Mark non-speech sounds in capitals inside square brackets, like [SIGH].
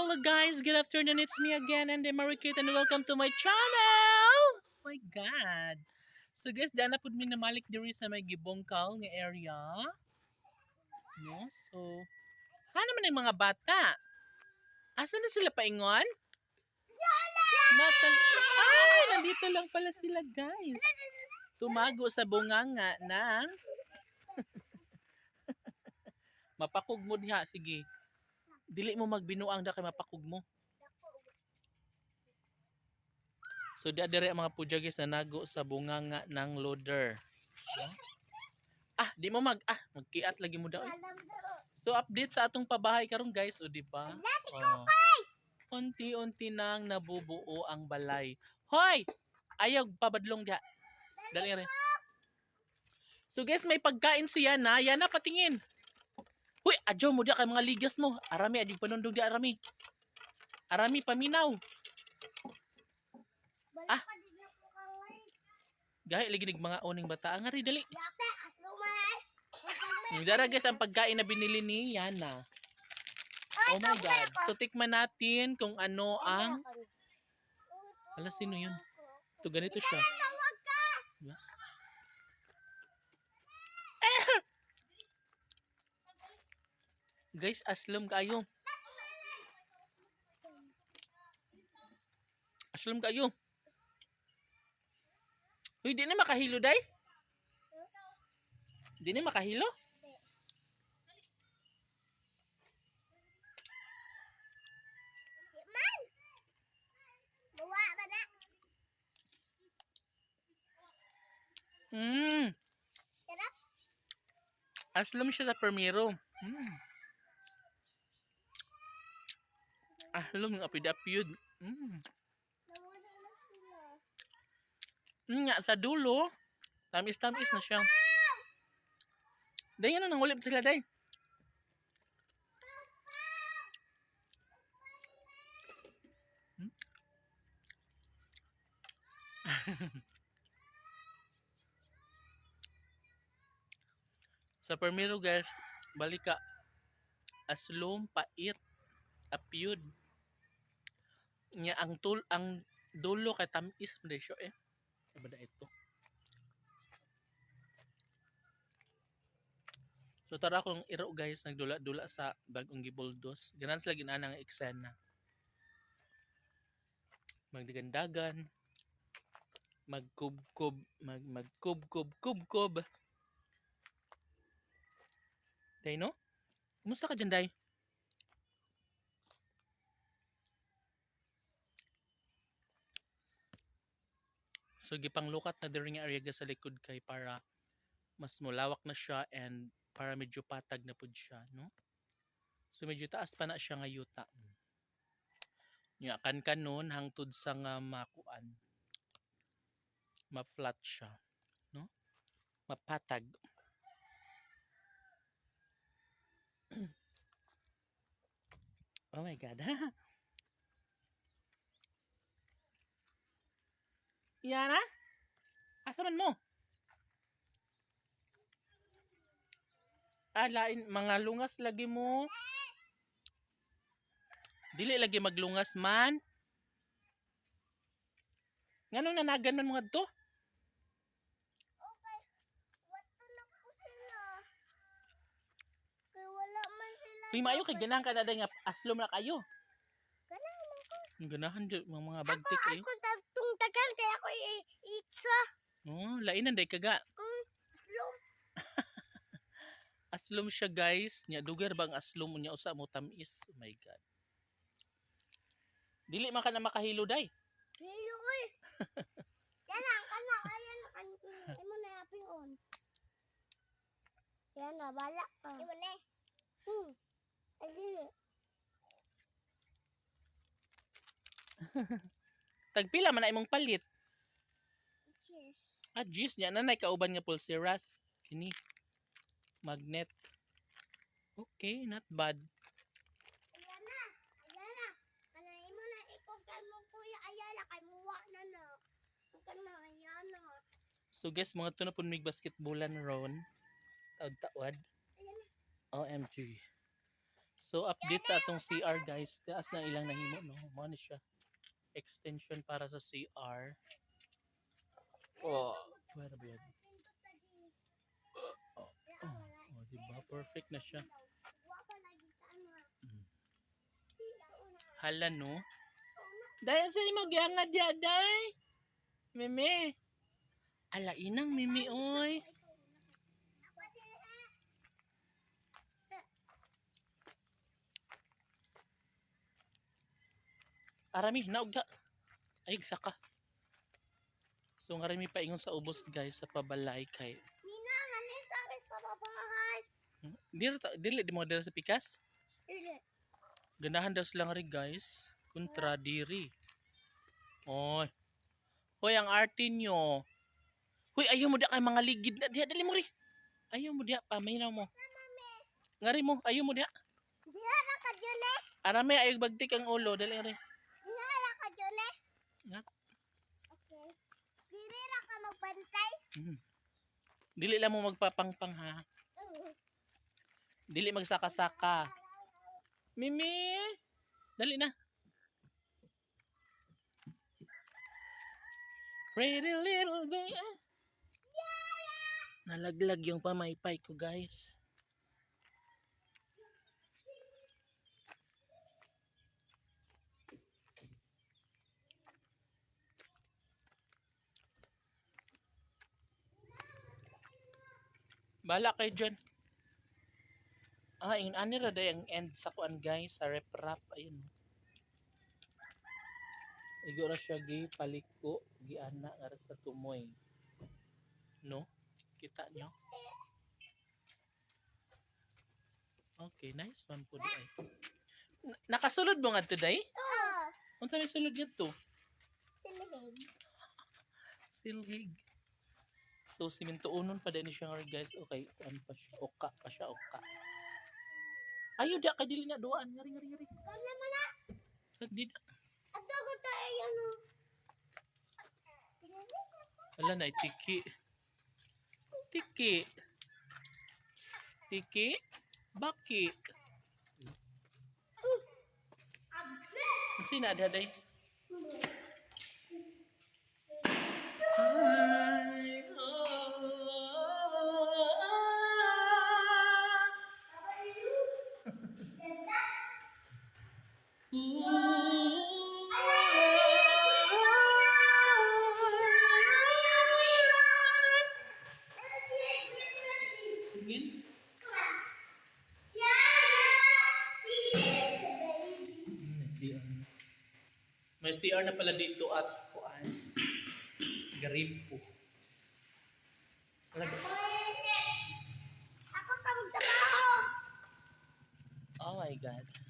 Hello guys, good afternoon. It's me again and Marikit and welcome to my channel. Oh my god. So guys, dana pud mi namalik diri sa may gibongkal nga area. No? So, ano man yung mga bata? Asa na sila paingon? Natal Ay, nandito lang pala sila guys. Tumago sa bunganga ng [LAUGHS] Mapakog mo diha, sige. Dili mo magbinuang da kay mapakog mo. So di adere ang mga pudyagis na nago sa bunganga ng loader. Ah, di mo mag ah, magkiat lagi mo daw. So update sa atong pabahay karon guys, o di ba? Oh. Unti-unti nang nabubuo ang balay. Hoy! Ayaw pabadlong diha. Dali rin. So guys, may pagkain siya na. Yan na patingin. Huy, adyo mo diya kay mga ligas mo. Arami, adig panundong di arami. Arami, paminaw. Ah. Gahi, lagi mga uning bata. Ang ari, dali. Dara guys, ang pagkain na binili ni Yana. Oh my God. So, tikman natin kung ano ang... Hala, sino yun? Ito, ganito siya. Diba? Guys, aslom kayo. Aslom kayo. Uy, di na makahilo, day? Di na makahilo? Mm. Sarap. Aslom siya sa permiro. Mm. Aslom yung apid-apid. Mm. Mm, nga, sa dulo, tamis-tamis na siya. Day, ano, nangulip sila, day. Hmm? [LAUGHS] sa permiro, guys, balik ka. Aslom, pait, apyud. Nya ang tul ang dulo kay tamis mo siya eh. Ba ito? So tara kung iro guys nagdula-dula sa bagong gibuldos. Ganan sila ginanang eksena. Magdigandagan. Magkub-kub, mag magkub-kub-kub-kub. Day no? Kumusta ka dyan, Day? So gipanglukat na diri nga area sa likod kay para mas mulawak na siya and para medyo patag na pud siya, no? So medyo taas pa na siya nga yuta. Nya kan kanon hangtod sa nga makuan. Ma-flat siya, no? Mapatag. [CLEARS THROAT] oh my god. [LAUGHS] Yana? Asa man mo? Ah, lain, mga lungas lagi mo. Dili lagi maglungas man. Nganong nanagan man mga to? Okay. Wato na po sila. Kaya wala man sila. Uy, maayo kay ganahan ka na nga aslom na kayo. Ganahan ako. Ang ganahan dyan, mga mga bagtik kayo. Ako Oh, lainan day kaga. Mm. Aslom [LAUGHS] siya guys. Nya dugar bang aslom niya usa mo tamis. Oh my god. Dili man ka na makahilo day. Lilo oy. [LAUGHS] Yan lang, kana, kaya na kan. Imo na yaping on. Yan na, bala. Imo na. Hmm. Ay, dili. [LAUGHS] Tagpila man na imong palit. Ah, jeez, niya nanay kauban nga pulseras. Kini. Magnet. Okay, not bad. Ayan na. Ayan na. Kana imo na mo kuya ayala kay muwa na na. Ayan na. So guys, mga to na po mig basketballan ron. Ayan na. OMG. So update sa atong CR guys. Taas na ilang nahimo no. Mo siya. Extension para sa CR. Oh, where ba yan? Oh, oh, diba? Perfect na siya. Mm. Hala no. Dahil sa imo gyangad dia day. Meme. Ala inang mimi oy. Arami naog da. Ay saka. So nga rami paingon sa ubos guys sa pabalay kay. Nina, manis aris sa babahay. Hmm? Dili dili di mo dira sa pikas. Dili. Ganahan daw sila nga rin guys. Kontra diri. Oy. Hoy ang arte nyo. Hoy ayaw mo da kay mga ligid na diha dali mo ri. Ayaw mo diha pa maynaw mo. Ngari mo ayaw mo diha. Diha na ka dyan eh. Arami ayaw bagtik ang ulo dali ri. Diha na ka eh. Nga. Okay. Dili na ka Mhm. Dili lang mo magpapangpang ha. Dili magsaka-saka. Mimi. Dali na. Pretty little baby. Nalaglag yung pamaypay ko guys. Bala kayo dyan. Ah, yung ano ra day ang end sa kuan guys, sa rep rap ayun. Igo ra siya gi paliko, gi ana nga sa tumoy. No? Kita nyo? Okay, nice one po. N- Nakasulod mo nga today? Oo. Unsa may sulod nga to? Silihig. Silhig. So, siminto unon pa din siya guys. Okay, ano pa siya? Oka pa siya, oka. Ayaw, di ka dili na duaan. Ngari, ngari, ngari. Kaya naman na. Sa di At ako tayo ano. Wala na, tiki. Tiki. Tiki. Baki. Kasi na, daday. CR. May CR na pala dito at kuan. Garipo. Talaga. Ako ka magtrabaho. Oh my God.